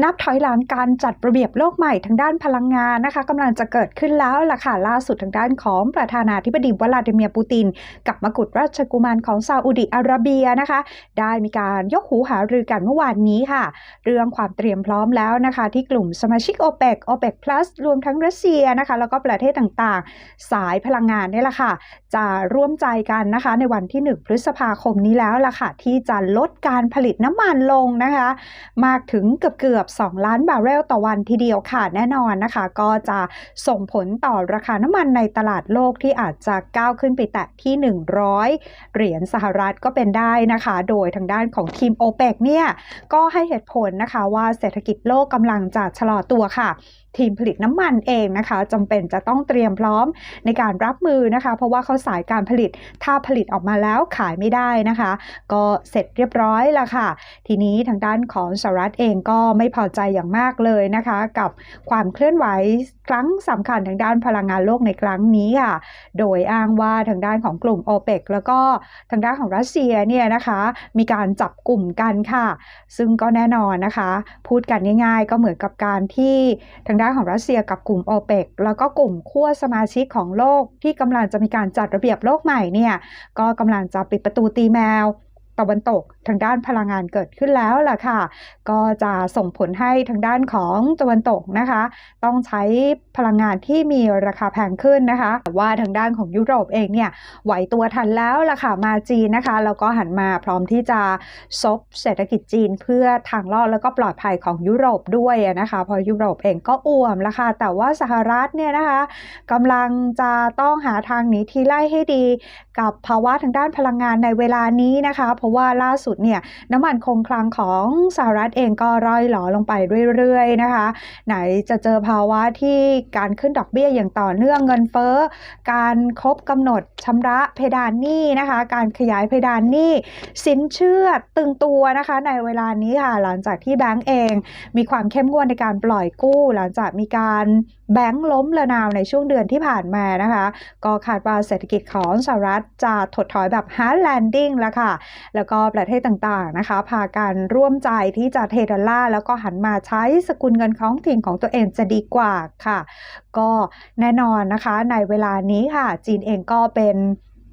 นับถอยหลังการจัดระเบียบโลกใหม่ทางด้านพลังงานนะคะกำลังจะเกิดขึ้นแล้วล่ะค่ะล่าสุดทางด้านของประธานาธิบดีวลาดิเมียร์ปูติน กับมกุฎราชกุมารของซาอุดิอาระเบียนะคะ ได้มีการยกหูหารือกันเมื่อวานนี้ค่ะ เรื่องความเตรียมพร้อมแล้วนะคะ ที่กลุ่มสมาชิกโอเปกโอเปก plus รวมทั้งรัสเซียนะคะ แล้วก็ประเทศต่างๆ สายพลังงานนี่แหละค่ะ จะร่วมใจกันนะคะ ในวันที่ 1 พฤษภาคมนี้แล้วล่ะค่ะที่จะลดการผลิตน้ำมันลงนะคะ มากถึงเกือบเกือบ2 ล้านบาร์เรลต่อวันทีเดียวค่ะแน่นอนนะคะ ก็จะส่งผลต่อราคาน้ำมันในตลาดโลกที่อาจจะก้าวขึ้นไปแตะที่ 100 เหรียญสหรัฐก็เป็นได้นะคะ โดยทางด้านของทีมโอเปกเนี่ย ก็ให้เหตุผลนะคะว่าเศรษฐกิจโลกกำลังจะชะลอตัวค่ะทีมผลิตน้ำมันเองนะคะจำเป็นจะต้องเตรียมพร้อมในการรับมือนะคะ เพราะว่าเขาสายการผลิตถ้าผลิตออกมาแล้วขายไม่ได้นะคะ ก็เสร็จเรียบร้อยแล้วค่ะ ทีนี้ทางด้านของสหรัฐเองก็ไม่พอใจอย่างมากเลยนะคะ กับความเคลื่อนไหวครั้งสำคัญทางด้านพลังงานโลกในครั้งนี้ค่ะ โดยอ้างว่าทางด้านของกลุ่มโอเปกแล้วก็ทางด้านของรัสเซียเนี่ยนะคะ มีการจับกลุ่มกันค่ะ ซึ่งก็แน่นอนนะคะ พูดกันง่าย ๆ ก็เหมือนกับการที่ทางด้านของรัสเซียกับกลุ่มโอเปกแล้วก็กลุ่มขั้วสมาชิกของโลกที่กำลังจะมีการจัดระเบียบโลกใหม่เนี่ยก็กำลังจะปิดประตูตีแมวตะวันตกทางด้านพลังงานเกิดขึ้นแล้วล่ะค่ะ ก็จะส่งผลให้ทางด้านของตะวันตกนะคะ ต้องใช้พลังงานที่มีราคาแพงขึ้นนะคะแต่ว่าทางด้านของยุโรปเองเนี่ยไหวตัวทันแล้วล่ะค่ะมาจีนนะคะแล้วก็หันมาพร้อมที่จะซบเศรษฐกิจจีนเพื่อทางรอดแล้วก็ปลอดภัยของยุโรปด้วยนะคะพราะยุโรปเองก็อ่วมล้ค่ะแต่ว่าสหรัฐเนี่ยนะคะกำลังจะต้องหาทางหนีทีไล่ให้ดี กับภาวะทางด้านพลังงานในเวลานี้นะคะ เพราะว่าล่าสุดเนี่ยน้ำมันคงคลังของสหรัฐเองก็ร่อยหลอลงไปเรื่อยๆนะคะ ไหนจะเจอภาวะที่การขึ้นดอกเบี้ยอย่างต่อเนื่องเงินเฟ้อ การครบกำหนดชำระเพดานหนี้นะคะ การขยายเพดานหนี้สินเชื่อตึงตัวนะคะในเวลานี้ค่ะหลังจากที่แบงก์เองมีความเข้มงวดในการปล่อยกู้ หลังจากมีการแบงก์ล้มละนาวในช่วงเดือนที่ผ่านมานะคะ ก็คาดว่าเศรษฐกิจของสหรัฐจะถดถอยแบบ hard landing แล้วค่ะ แล้วก็ประเทศต่างๆนะคะ พากันร่วมใจที่จะเทดอลลาร์แล้วก็หันมาใช้สกุลเงินของถิ่นของตัวเองจะดีกว่าค่ะ ก็แน่นอนนะคะในเวลานี้ค่ะ จีนเองก็เป็น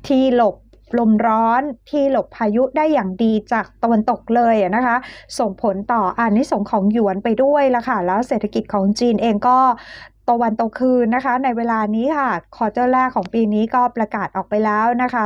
ที่หลบลมร้อนที่หลบพายุได้อย่างดีจากตะวันตกเลยนะคะ ส่งผลต่ออานิสงของหยวนไปด้วยละค่ะ แล้วเศรษฐกิจของจีนเองก็ ตะวันตกคืนนะคะ ในเวลานี้ค่ะควอเตอร์แรกของปีนี้ก็ประกาศออกไปแล้วนะคะ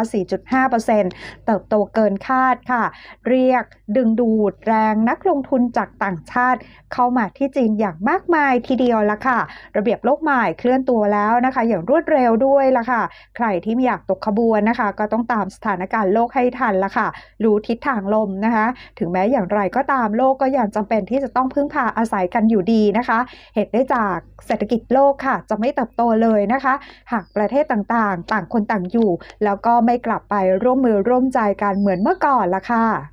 4.5%เติบโตเกินคาดค่ะ เรียกดึงดูดแรงนักลงทุนจากต่างชาติ เข้ามาที่จีนอย่างมากมายทีเดียวละค่ะ ระเบียบโลกใหม่เคลื่อนตัวแล้วนะคะ อย่างรวดเร็วด้วยละค่ะ ใครที่ม่อยากตกขบวนนะคะ ก็ต้องตามสถานการณ์โลกให้ทันละค่ะ รู้ทิศทางลมนะคะ ถึงแม้อย่างไรก็ตามโลกก็ยังจำเป็นที่จะต้องพึ่งพาอาศัยกันอยู่ดีนะคะ เหตุได้จากเศรษฐกิจโลกค่ะ จะไม่เติบโตเลยนะคะ หากประเทศต่างๆ ต่างคนต่างอยู่ แล้วก็ไม่กลับไปร่วมมือร่วมใจกันเหมือนเมื่อก่อนละค่ะ